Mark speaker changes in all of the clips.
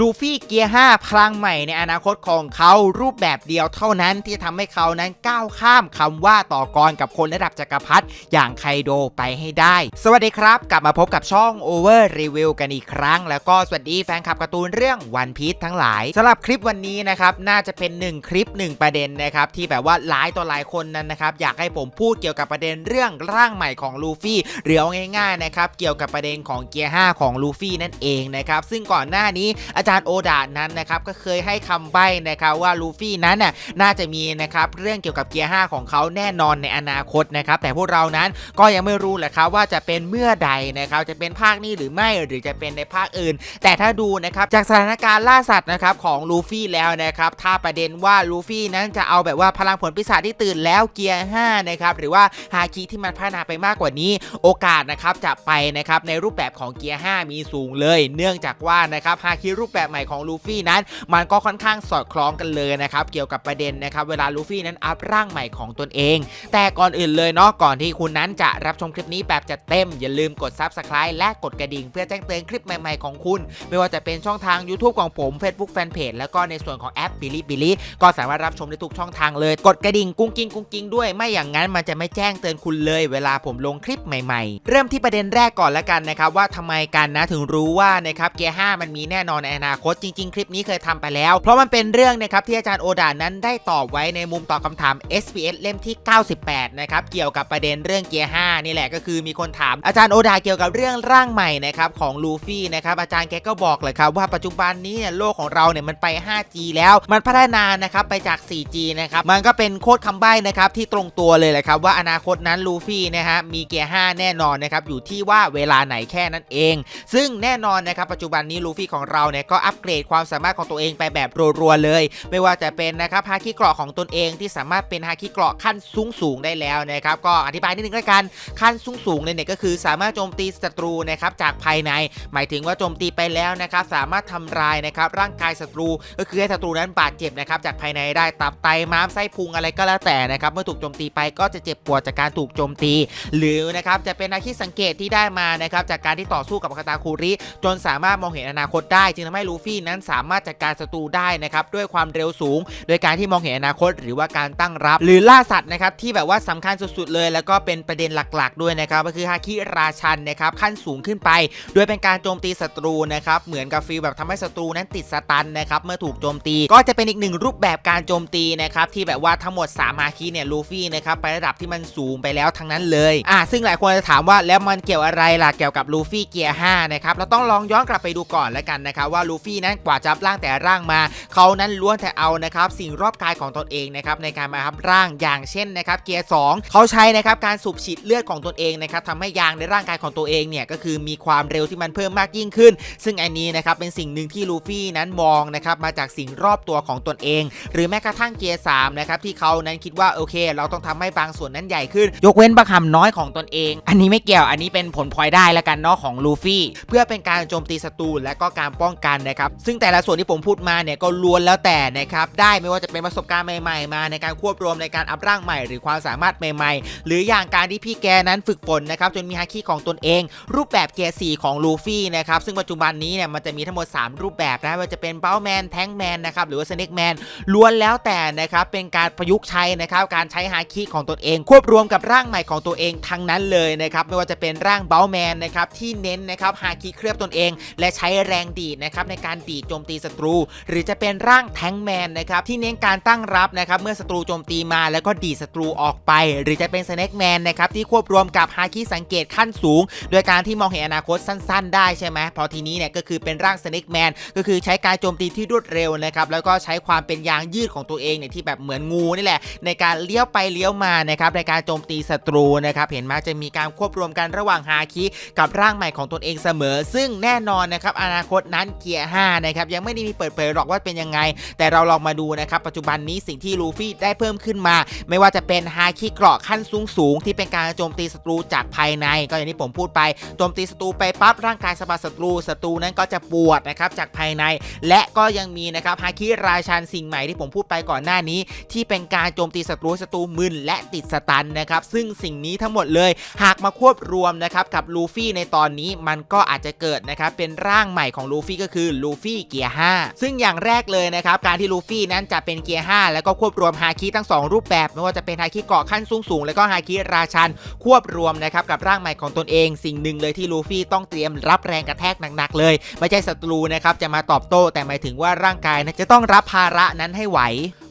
Speaker 1: ลูฟี่เกียร์ 5 พลังใหม่ในอนาคตของเขารูปแบบเดียวเท่านั้นที่ทำให้เขานั้นก้าวข้ามคำว่าต่อกรกับคนระดับจักรพรรดิอย่างไคโดไปให้ได้ สวัสดีครับ กลับมาพบกับช่อง Over Review กันอีกครั้ง แล้วก็สวัสดีแฟนคลับการ์ตูนเรื่อง One Piece ทั้งหลายสำหรับคลิปวันนี้นะครับน่าจะเป็น 1 คลิป 1 ประเด็นนะครับที่แบบว่าหลายต่อหลายคนนั้นนะครับอยากให้ผมพูดเกี่ยวกับประเด็นเรื่องร่างใหม่ของลูฟี่หรือเอาง่ายๆนะครับเกี่ยวกับประเด็นของเกียร์ 5 ของลูฟี่นั่นเองนะครับซึ่งก่อนหน้านี้อาจารย์โอดานั้นนะครับก็เคยให้คำใบ้นะครับว่าลูฟี่นั้นน่ะน่าจะมีนะครับเรื่องเกี่ยวกับเกียร์ 5 ของเขาแน่นอนในอนาคตนะครับแต่พวกเรานั้นก็ยังไม่รู้แหละครับว่าจะเป็นเมื่อใดนะครับจะเป็นภาคนี้หรือไม่หรือจะเป็นในภาคอื่น แต่ถ้าดูนะครับจากสถานการณ์ล่าสัตว์นะครับของลูฟี่แล้วนะครับถ้าประเด็นว่าลูฟี่นั้นจะเอาแบบว่าพลังผลปีศาจที่ตื่นแล้วเกียร์ 5 นะครับหรือว่าฮาคิที่มันพัฒนาไปมากกว่านี้ โอกาสนะครับจะไปนะครับในรูปแบบของเกียร์ 5 มีสูงเลย เนื่องจากว่านะครับฮาคิรูปแบบใหม่ของลูฟี่นั้น มันก็ค่อนข้างสอดคล้องกันเลยนะครับเกี่ยวกับประเด็นนะครับเวลาลูฟี่นั้นอัพร่างใหม่ของตนเอง แต่ก่อนอื่นเลยเนาะก่อนที่คุณนั้นจะรับชมคลิปนี้แบบจัดเต็ม อย่าลืมกด Subscribe และกดกระดิ่งเพื่อแจ้งเตือนคลิปใหม่ๆของคุณ ไม่ว่าจะเป็นช่องทาง YouTube ของผม Facebook Fanpage แล้วก็ในส่วนของแอป b i l i b i l i ก็สามารถรับชมได้ทุกช่องทางเลย กดกระดิ่งกุ้งกิ้งกุ้งกิ้งด้วยไม่อย่างนั้นมันจะไม่แจ้งเตือนคุณเลย เวลาผมลงคลิปใหม่ๆ เริ่มที่ประเด็นแรกก่อนละกันนะครับว่าทำไมกันนะถึงรู้ว่านะครับเกียร์5มันมีแน่นอนในอนาคตจริง ๆ คลิปนี้เคยทำไปแล้ว เพราะมันเป็นเรื่องนะครับที่อาจารย์โอดานั้นได้ตอบไว้ในมุมตอบคำถาม SPS เล่มที่ 98 นะครับ เกี่ยวกับประเด็นเรื่องเกียร์ 5 นี่แหละก็คือมีคนถามอาจารย์โอดาเกี่ยวกับเรื่องร่างใหม่นะครับของลูฟี่นะครับอาจารย์แกก็บอกเลยครับว่าปัจจุบันนี้เนี่ยโลกของเราเนี่ยมันไป 5G แล้ว มันพัฒนานะครับไปจาก 4G นะครับมันก็เป็นโคตรคำใบ้นะครับที่ตรงตัวเลยแหละครับว่าอนาคตนั้นลูฟี่นะฮะมีเกียร์ 5 แน่นอนนะครับอยู่ที่ว่าเวลาไหนแค่นั้นเอง ซึ่งแน่นอนนะครับปัจจุบันนี้ลูฟี่ของเราเนี่ยก็อัปเกรดความสามารถของตัวเองไปแบบรัวๆเลย ไม่ว่าจะเป็นนะครับฮาคิเกราะของตนเองที่สามารถเป็นฮาคิเกราะขั้นสูงสูงได้แล้วนะครับก็อธิบายนิดนึงแล้วกันขั้นสูงสูงเนี่ยก็คือสามารถโจมตีศัตรูนะครับจากภายใน หมายถึงว่าโจมตีไปแล้วนะครับสามารถทำลายนะครับร่างกายศัตรูก็คือให้ศัตรูนั้นบาดเจ็บนะครับจากภายในได้ตับไตม้ามไส้พุงอะไรก็แล้วแต่นะครับเมื่อถูกโจมตีไปก็จะเจ็บปวดจากการถูกโจมตี หรือนะครับจะเป็นอาชีพสังเกตที่ได้มานะครับจากการที่ต่อสู้กับคาตาคุริ จนสามารถมองเห็นอนาคตได้จึงทำให้ลูฟี่นั้นสามารถจัดการศัตรูได้นะครับด้วยความเร็วสูง โดยการที่มองเห็นอนาคต หรือว่าการตั้งรับ หรือล่าสัตว์นะครับที่แบบว่าสำคัญสุดๆเลย แล้วก็เป็นประเด็นหลักๆ ด้วยนะครับก็คือฮาคิราชันนะครับขั้นสูงขึ้นไป โดยเป็นการโจมตีศัตรูนะครับเหมือนกับฟีลแบบทำให้ศัตรูนั้นติดสตันนะครับเมื่อถูกโจมตี ก็จะเป็นอีกหนึ่งรูปแบบการโจมตีนะครับที่แบบว่าทั้งหมด3ฮาคิเนี่ยลูฟี่นะครับไประดับที่มันสูงไปแล้วทั้งนั้นเลยอะซึ่งหลายคนจะถามว่าแล้วมันเกี่ยวอะไรล่ะเกี่ยวกับลูฟี่เกียร์5นะครับเราต้องลองย้อนกลับไปดูก่อนแล้วกันนะครับว่าลูฟี่นั้นกว่าจะร่างแต่ร่างมา เขานั้นล้วนแต่เอานะครับสิ่งรอบกายของตนเองนะครับในการมารับร่างอย่างเช่นนะครับเกียร์2เขาใช้นะครับการสูบฉีดเลือดของตนเองนะครับทำให้ยางในร่างกายของตัวเองเนี่ยก็คือมีความเร็วที่มันเพิ่มมากยิ่งขึ้น ซึ่งอันนี้นะครับเป็นสิ่งหนึ่งที่ลูฟี่นั้นมองนะครับมาจากสิ่งรอบตัวของตนเอง หรือแม้กระทั่งเกียร์3นะครับที่เขานั้นคิดว่าโอเค เราต้องทำให้บางส่วนนั้นใหญ่ขึ้น ยกเว้นบางคำน้อยของตนเอง อันนี้ไม่เกี่ยวอันนี้เป็นผลพลอยได้ละกันเนาะของลูฟี่เพื่อเป็นการโจมตีศัตรูและก็การป้องกันนะครับซึ่งแต่ละส่วนที่ผมพูดมาเนี่ยก็ล้วนแล้วแต่นะครับได้ไม่ว่าจะเป็นประสบการณ์ใหม่ๆ มาในการควบรวมในการอัพร่างใหม่ หรือความสามารถใหม่ ๆ หรืออย่างการที่พี่แกนั้นฝึกฝนนะครับจนมีฮาคิของตนเอง รูปแบบเกียร์4ของลูฟี่นะครับซึ่งปัจจุบันนี้เนี่ยมันจะมีทั้งหมด 3 รูปแบบนะว่าจะเป็นเบ้าแมนแทงแมนนะครับหรือว่าสเน็กแมนล้วนแล้วแต่นะครับเป็นการประยุกต์ใช้นะครับการใช้ฮาคิของตนเอง ควบรวมกับร่างใหม่ของตัวเองทั้งนั้นเลยนะครับไม่ว่าจะเป็นร่างเบ้าแมนนะครับที่เน้นนะครับฮาคิเคลือบตนเอง และใช้แรงดีดนะครับในการดีดโจมตีศัตรู หรือจะเป็นร่างแทงแมนนะครับที่เน้นการตั้งรับนะครับเมื่อศัตรูโจมตีมาแล้วก็ดีดศัตรูออกไป หรือจะเป็นสเน็กแมนนะครับที่ควบรวมกับฮาคิสังเกตขั้นสูง โดยการที่มองเห็นอนาคตสั้น ๆ ได้ใช่ไหมพอทีนี้เนี่ยก็คือเป็นร่างสเน็กแมนก็คือใช้การโจมตีที่รวดเร็วนะครับแล้วก็ใช้ความเป็นยางยืดของตัวเองเนี่ยที่แบบเหมือนงูนี่แหละ ในการเลี้ยวไปเลี้ยวมานะครับในการโจมตีศัตรูนะครับเห็นไหมจะมีการควบรวมกันระหว่างฮาคิกับร่างใหม่ของตนเองเสมอ ซึ่งแน่นอนนะครับอนาคตนั้นเกียร์5นะครับยังไม่ได้มีเปิดเผยหรอกว่าเป็นยังไง แต่เราลองมาดูนะครับปัจจุบันนี้สิ่งที่ลูฟี่ได้เพิ่มขึ้นมา ไม่ว่าจะเป็นฮาคิเกราะขั้นสูงสูงที่เป็นการโจมตีศัตรูจากภายใน ก็อย่างที่ผมพูดไปโจมตีศัตรูไปปั๊บร่างกายสะบัดศัตรูศัตรูนั้นก็จะปวดนะครับจากภายใน และก็ยังมีนะครับฮาคิราชันสิ่งใหม่ที่ผมพูดไปก่อนหน้านี้ ที่เป็นการโจมตีศัตรูศัตรูมึนและติดสตันนะครับซึ่งสิ่งนี้ทั้งหมดเลย หากมาควบรวมนะครับกับลูฟี่ในตอนนี้มันก็อาจจะเกิดนะครับเป็นร่างใหม่ของลูฟี่ก็คือคือลูฟี่เกียร์ 5 ซึ่งอย่างแรกเลยนะครับการที่ลูฟี่นั้นจะเป็นเกียร์ 5 แล้วก็ควบรวมฮาคิทั้ง 2 รูปแบบ ไม่ว่าจะเป็นฮาคิเกาะขั้นสูงสูงแล้วก็ฮาคิราชัน ควบรวมนะครับกับร่างใหม่ของตนเอง สิ่งหนึ่งเลยที่ลูฟี่ต้องเตรียมรับแรงกระแทกหนักๆเลย ไม่ใช่ศัตรูนะครับจะมาตอบโต้แต่หมายถึงว่าร่างกายนะจะต้องรับภาระนั้นให้ไหว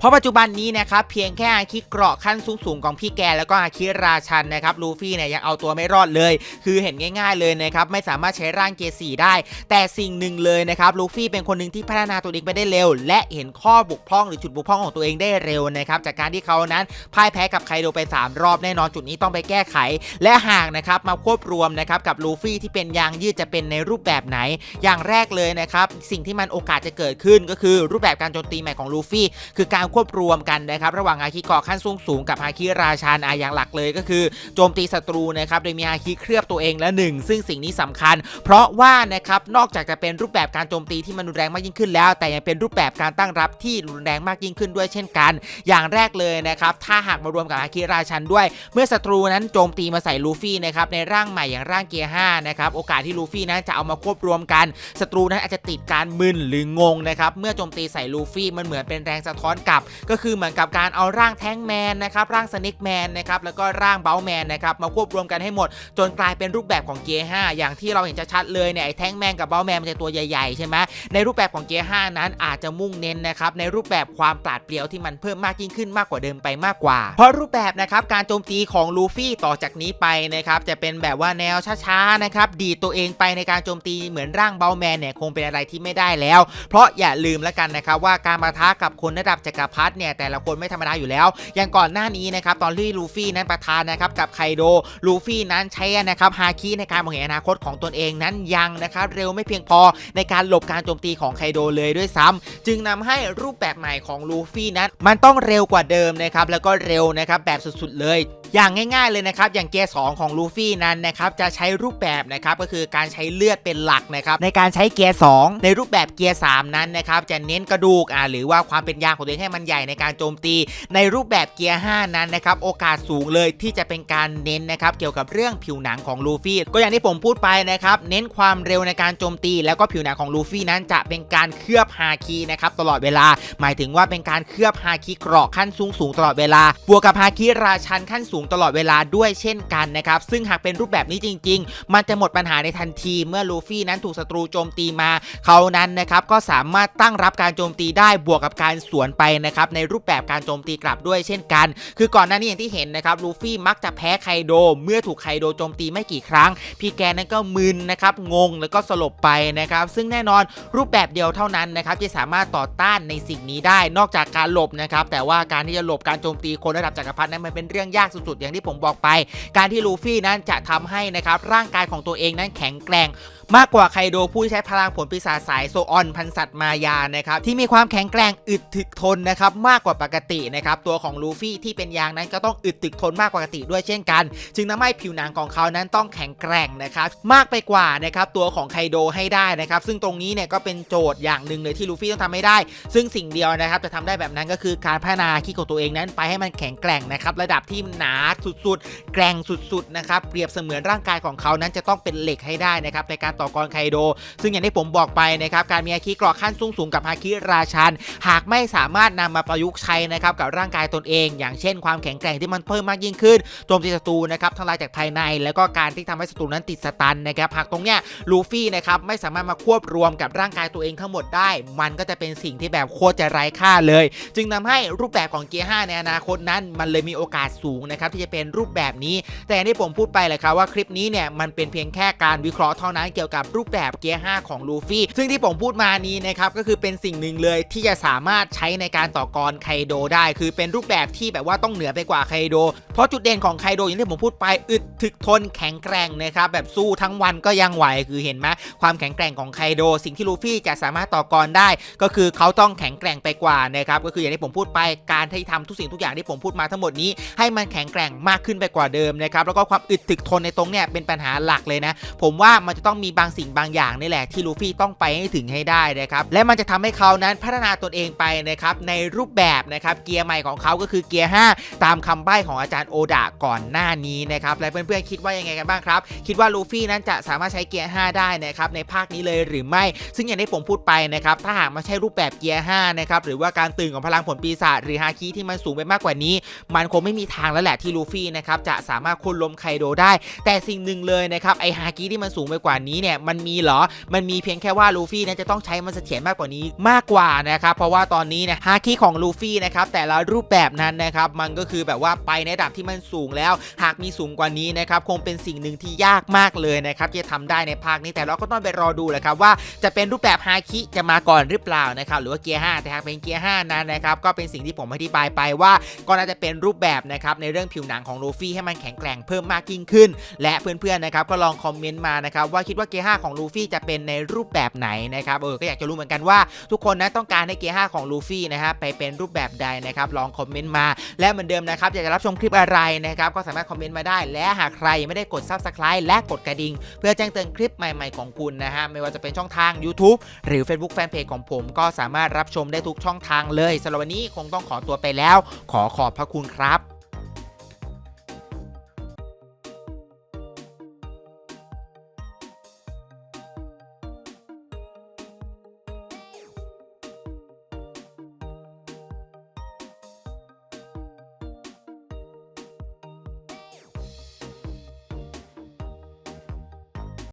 Speaker 1: เพราะปัจจุบันนี้นะครับเพียงแค่อาคิเกราะขั้นสูงสูงๆของพี่แกแล้วก็อาคิราชันนะครับลูฟี่เนี่ยยังเอาตัวไม่รอดเลย คือเห็นง่าย ๆเลยนะครับไม่สามารถใช้ร่างเกสีได้ แต่สิ่งหนึ่งเลยนะครับลูฟี่เป็นคนหนึ่งที่พัฒนาตัวเองไปได้เร็ว และเห็นข้อบกพร่องหรือจุดบกพร่องของตัวเองได้เร็วนะครับจากการที่เขานั้นพ่ายแพ้กับไคโดไป 3 รอบแน่นอนจุดนี้ต้องไปแก้ไข และหากนะครับมาควบรวมนะครับกับลูฟี่ที่เป็นยางยืดจะเป็นในรูปแบบไหน อย่างแรกเลยนะครับสิ่งที่มันโอกาสจะเกิดขึ้นก็คือรูปแบบการโจมตีใหม่ของลูฟี่คือการควบรวมกันนะครับระหว่างอาคิกาะขั้นสูงสูงกับอาคิราชานอาอย่างหลักเลยก็คือโจมตีศัตรูนะครับโดยมีอาคิเคลือบตัวเองและหนึ่งซึ่งสิ่งนี้สำคัญ เพราะว่านะครับนอกจากจะเป็นรูปแบบการโจมตีที่มันรุนแรงมากยิ่งขึ้นแล้ว แต่ยังเป็นรูปแบบการตั้งรับที่รุนแรงมากยิ่งขึ้นด้วยเช่นกัน อย่างแรกเลยนะครับถ้าหากมารวมกับอาคิราชันด้วย เมื่อศัตรูนั้นโจมตีมาใส่ลูฟี่นะครับในร่างใหม่อย่างร่างเกียร์5นะครับโอกาสที่ลูฟี่นั้นจะเอามาควบรวมกันศัตรูนั้นอาจจะติดการมึนหรืองงนะครับเมื่อโจมตีใส่ลูฟี่มันเหมือนเป็นแรงสะท้อนกลับก็คือเหมือนกับการเอาร่างแท้งแมนนะครับร่างสนิกแมนนะครับแล้วก็ร่างเบลแมนนะครับมาควบรวมกันให้หมด จนกลายเป็นรูปแบบของเกียร์5อย่างที่เราเห็นชัดๆเลยเนี่ยไอ้แท้งแมนกับเบลแมนมันจะตัวใหญ่ๆใช่ไหมในรูปแบบของเกียร์5นั้นอาจจะมุ่งเน้นนะครับในรูปแบบความปราดเปรียวที่มันเพิ่มมากยิ่งขึ้นมากกว่าเดิมไปมากกว่า เพราะรูปแบบนะครับการโจมตีของลูฟี่ต่อจากนี้ไปนะครับจะเป็นแบบว่าแนวช้าๆนะครับดีตัวเองไปในการโจมตีเหมือนร่างเบลแมนเนี่ยคงเป็นอะไรที่ไม่ได้แล้ว เพราะอย่าลืมแล้วกันนะครับว่าการมาท้ากับคนระดับจักรพัทเนี่ยแต่ละคนไม่ธรรมดาอยู่แล้ว อย่างก่อนหน้านี้นะครับตอนที่ลูฟี่นั้นประทานนะครับกับไคโดลูฟี่นั้นใช้นะครับฮาคิในการมองเห็นอนาคตของตนเองนั้นยังนะครับเร็วไม่เพียงพอในการหลบการโจมตีของไคโดเลยด้วยซ้ำจึงนำให้รูปแบบใหม่ของลูฟี่นั้น มันต้องเร็วกว่าเดิมนะครับแล้วก็เร็วนะครับแบบสุดๆเลย อย่างง่ายๆเลยนะครับอย่างเกียร์2ของลูฟี่นั้นนะครับจะใช้รูปแบบนะครับก็คือการใช้เลือดเป็นหลักนะครับในการใช้เกียร์2ในรูปแบบเกียร์3นั้นนะครับจะเน้นกระดูกอ่าหรือว่าความเป็นยางของตัวเองให้มันใหญ่ในการโจมตี ในรูปแบบเกียร์5นั้นนะครับโอกาสสูงเลยที่จะเป็นการเน้นนะครับเกี่ยวกับเรื่องผิวหนังของลูฟี่ก็อย่างที่ผมพูดไปนะครับเน้นความเร็วในการโจมตี แล้วก็ผิวหนังของลูฟี่นั้นจะเป็นการเคลือบฮาคีนะครับตลอดเวลา หมายถึงว่าเป็นการเคลือบฮาคิเกราะขั้นสูงสูงตลอดเวลาบวกกับฮาคิราชันขั้นสูงตลอดเวลาด้วยเช่นกันนะครับ ซึ่งหากเป็นรูปแบบนี้จริง ๆ มันจะหมดปัญหาในทันทีเมื่อลูฟี่นั้นถูกศัตรูโจมตีมาเขานั้นนะครับก็สามารถตั้งรับการโจมตีได้บวกกับการสวนไปนะครับในรูปแบบการโจมตีกลับด้วยเช่นกัน คือก่อนหน้านี้อย่างที่เห็นนะครับลูฟี่มักจะแพ้ไคโด เมื่อถูกไคโดโจมตีไม่กี่ครั้ง พี่แกนั้นก็มึนนะครับงงแล้วก็สลบไปนะครับ ซึ่งแน่นอนรูปแบบเดียวเท่านั้นนะครับที่สามารถต่อต้านในสิ่งนี้ได้นอกจากการหลบนะครับแต่ว่าการที่จะหลบการโจมตีคนระดับจักรพรรดินั้นมันเป็นเรื่องยากสุดๆอย่างที่ผมบอกไป การที่ลูฟี่นั้นจะทำให้นะครับร่างกายของตัวเองนั้นแข็งแกร่ง มากกว่าไคโดผู้ที่ใช้พลังผลปีศาจสายโซออนพันสัตว์มายานะครับที่มีความแข็งแกร่งอึดถึกทนนะครับมากกว่าปกตินะครับตัวของลูฟี่ที่เป็นยางนั้นก็ต้องอึดถึกทนมากกว่าปกติด้วยเช่นกัน จึงทำให้ผิวหนังของเขานั้นต้องแข็งแกร่งนะครับมากไปกว่านะครับตัวของไคโดให้ได้นะครับซึ่งตรงนี้เนี่ยก็เป็นโจทย์อย่างหนึ่งเลยที่ลูฟี่ต้องทำให้ได้ ซึ่งสิ่งเดียวนะครับจะทำได้แบบนั้นก็คือการพัฒนาคีของตัวเองนั้นไปให้มันแข็งแกร่งนะครับระดับที่หนาสุดๆ แกร่งสุดๆนะครับเปรียบเสมือนร่างกายของเขานั้นจะต้องเป็นเหล็กให้ได้นะครับในการต่อกรไคโด ซึ่งอย่างที่ผมบอกไปนะครับการมีอาคีกราะขั้นสูงสูงกับอาคีราชัน หากไม่สามารถนำมาประยุกต์ใช้นะครับกับร่างกายตนเอง อย่างเช่น ความแข็งแกร่งที่มันเพิ่มมากยิ่งขึ้นโจมตีศัตรูนะครับทำลายจากภายใน แล้วก็การที่ทำให้ศัตรูนั้นติดสตันนะครับหากตรงเนี้ยลูฟี่นะครับไม่สามารถมาควบรวมกับร่างกายตัวเองทั้งหมดได้ มันก็จะเป็นสิ่งที่แบบโคตรจะไร้ค่าเลย จึงทำให้รูปแบบของเกียร์5ในอนาคตนั้น มันเลยมีโอกาสสูงนะครับที่จะเป็นรูปแบบนี้ แต่ที่ผมพูดไปแหละครับว่าคลิปนี้เนี่ยมันเป็นเพียงแค่การวิเคราะห์เท่านั้นเกี่ยวกับรูปแบบเกียร์5ของลูฟี่ซึ่งที่ผมพูดมานี้นะครับก็คือเป็นสิ่งหนึ่งเลยที่จะสามารถใช้ในการต่อกรไคโดได้คือเป็นรูปแบบที่แบบว่าต้องเหนือไปกว่าไคโด เพราะจุดเด่นของไคโดอย่างที่ผมพูดไปอึดถึกทนแข็งแกร่งนะครับแบบสู้ทั้งวันก็ยังไหวคือเห็นไหมความแข็งแกร่งของไคโด สิ่งที่ลูฟี่จะสามารถต่อกรได้ ก็คือเขาต้องแข็งแกร่งไปกว่านะครับก็คืออย่างที่ผมพูดไปการที่ทำทุกสิ่งทุกอย่างที่ผมพูดมาทั้งหมดนี้ ให้มันแข็งแกร่งมากขึ้นไปกว่าเดิมนะครับแล้วก็ความอึดถึกทนในตรงเนี้ยเป็นปัญหาหลักเลยนะ ผมว่ามันจะต้องมีบางสิ่งบางอย่างนี่แหละที่ลูฟี่ต้องไปให้ถึงให้ได้นะครับและมันจะทำให้เขานั้นพัฒนาตนเองไปนะครับในรูปแบบนะครับเกียร์ใหม่ของเขาก็คือเกียร์ 5 ตามคำใบ้ของอาจารย์โอดะก่อนหน้านี้นะครับและเพื่อนๆคิดว่ายังไงกันบ้างครับ คิดว่าลูฟี่นั้นจะสามารถใช้เกียร์ 5 ได้นะครับในภาคนี้เลยหรือไม่ ซึ่งอย่างที่ผมพูดไปนะครับถ้าหากม่ใช่รูปแบบเกียร์5นะครับหรือว่าการตื่นของพลังผลปีศาจหรือฮาคิที่มันสูงไปมากกว่านี้ มันคงไม่มีทางแล้วแหละที่ลูฟี่นะครับจะสามารถค่นล้มไคโดได้ แต่สิ่งหนึ่งเลยนะครับไอฮาคิที่มันสูงไปกว่านี้เนี่ยมันมีเหรอ มันมีเพียงแค่ว่าลูฟี่นั้นจะต้องใช้มันเสถียรมากกว่านี้มากกว่านะครับ เพราะว่าตอนนี้เนี่ยฮาคิของลูฟี่นะครับแต่ละรูปแบบนั้นนะครับมันก็คือแบบว่าไปในระดับที่มันสูงแล้ว หากมีสูงกว่านี้นะครับคงเป็นสิ่งหนึ่งที่ยากมากเลยนะครับที่จะทำได้ในภาคนี้แต่เราก็ต้องไปรอดูแหละครับว่าจะเป็นรูปแบบฮาคิจะมาก่อนหรือเปล่านะครับหรือว่าเกียร์5แต่หากเป็นเกียร์5นั้นนะครับก็เป็นสิ่งที่ผมอธิบายไปว่าก็น่าจะเป็นรูปแบบนะครับในเรื่องผิวหนังของลูฟี่ให้มันแข็งแกร่งเพิ่มมากยิ่งขึ้น และเพื่อนๆนะครับก็ลองคอมเมนต์มานะครับว่าคิดว่าเกียร์5ของลูฟี่จะเป็นในรูปแบบไหนนะครับเออก็อยากจะรู้เหมือนกันว่า ทุกคนนะต้องการให้เกียร์5ของลูฟี่นะฮะไปเป็นรูปแบบใดนะครับลองคอมเมนต์มา และเหมือนเดิมนะครับอยากจะรับชมคลิปอะไรนะครับก็สามารถคอมเมนต์มาได้ และหากใครยังไม่ได้กด subscribe และกดกระดิ่งเพื่อแจ้งเตือนคลิปใหม่ๆของคุณนะฮะไม่ว่าจะเป็นช่องทาง YouTube หรือ Facebook Fanpage ของผมก็สามารถรับชมได้ทุกช่องทางเลยสำหรับวันนี้คงต้องขอตัวไปแล้ว ขอขอบพระคุณครับ